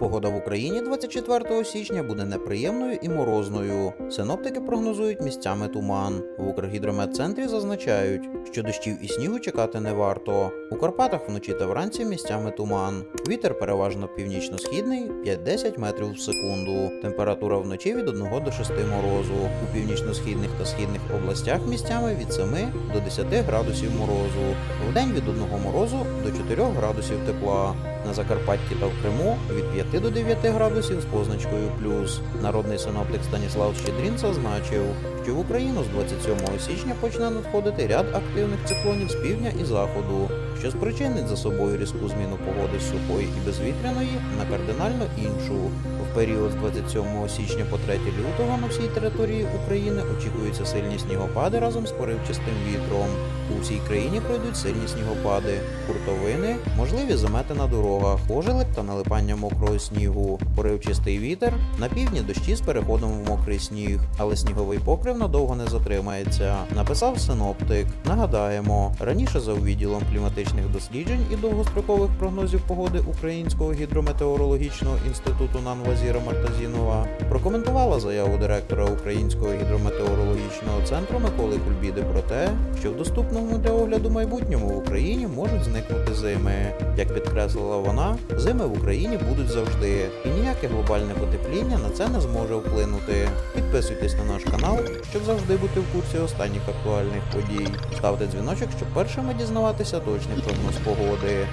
Погода в Україні 24 січня буде неприємною і морозною. Синоптики прогнозують місцями туман. В Укргідрометцентрі зазначають, що дощів і снігу чекати не варто. У Карпатах вночі та вранці місцями туман. Вітер переважно північно-східний 5-10 метрів в секунду. Температура вночі від 1 до 6 морозу. У північно-східних та східних областях місцями від 7 до 10 градусів морозу. Вдень від 1 морозу до 4 градусів тепла. На Закарпатті та в Криму від 5 до 9 градусів з позначкою плюс. Народний синоптик Станіслав Щедрін зазначив, що в Україну з 27 січня почне надходити ряд активних циклонів з півдня і заходу, що спричинить за собою різку зміну погоди з сухої і безвітряної на кардинально іншу. В період з 27 січня по 3 лютого на всій території України очікуються сильні снігопади разом з поривчастим вітром. У всій країні пройдуть сильні снігопади, хуртовини, можливі замети на дорогах, ожеледь та налипання мокрого снігу, поривчастий вітер, на півдні дощі з переходом в мокрий сніг, але сніговий покрив надовго не затримається. Написав синоптик. Нагадаємо, раніше за відділом кліматичних досліджень і довгострокових прогнозів погоди Українського гідрометеорологічного інституту НАН Вазіра Мартазінова прокоментувала заяву директора Українського гідрометеорологічного центру Миколи Кульбіди про те, що в доступному для огляду майбутньому в Україні можуть зникнути зими. Як підкреслила вона, зими в Україні будуть завжди, і ніяке глобальне потепління на це не зможе вплинути. Підписуйтесь на наш канал, щоб завжди бути в курсі останніх актуальних подій. Ставте дзвіночок, щоб першими дізнаватися точний прогноз погоди.